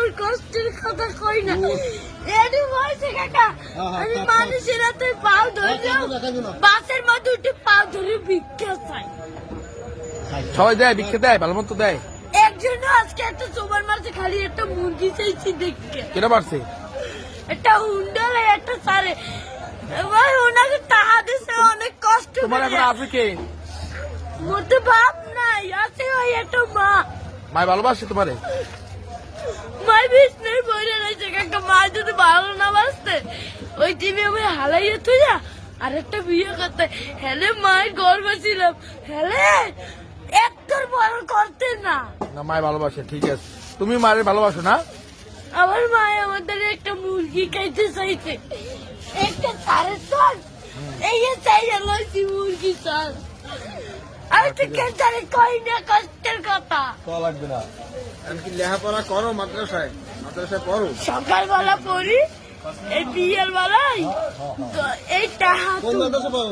আমার কষ্টের কথা কই না। এডি কাকা আমি। মানুষের হাতে পাও। বাসের মধ্যে উঠে পাও ধরে ভিক্ষা চাই। সবাই দেয় ভিক্ষে দেয় ভালো মতো দেয়। একজন আজকে একটা সুপার মার্কেটে খালি একটা মুরগি চাইছি দেখতে। কেটা পারছে একটা হুন্ডালে একটা সারে। ভাই ওনাকে টাকা দিছে অনেক কষ্ট তোমার এখন আছে কে? মধ্যে বাপ নাই আছে ওই একটা মা। মায় ভালোবাসে তোমারে? মাই বিষ্ণুর বইরে রয়েছে কাকা মা যদি ভালো না বাসতে ওই টিভি আমি হালাইয়ে তুই যা আর একটা বিয়ে করতে। হেলে মায়ের গর্ব ছিলাম হেলে একটার বড় করতে না। না মায় ভালোবাসে ঠিক আছে। তুমি মায়ের ভালোবাসো না? আমার মায় আমাদের একটা মুরগি খাইতে চাইছে। একটা সাড়ে চল এই যে চাই লইছি মুরগি চল আমি তো কেন কই না কষ্টের কথা? লাগবে না। আমি কি লেখাপড়া করো মাদ্রাসায়? মাদ্রাসায় পড়ো? সকালবেলা পড়ি এই বিয়ের বেলায় এই কোন পড়ো?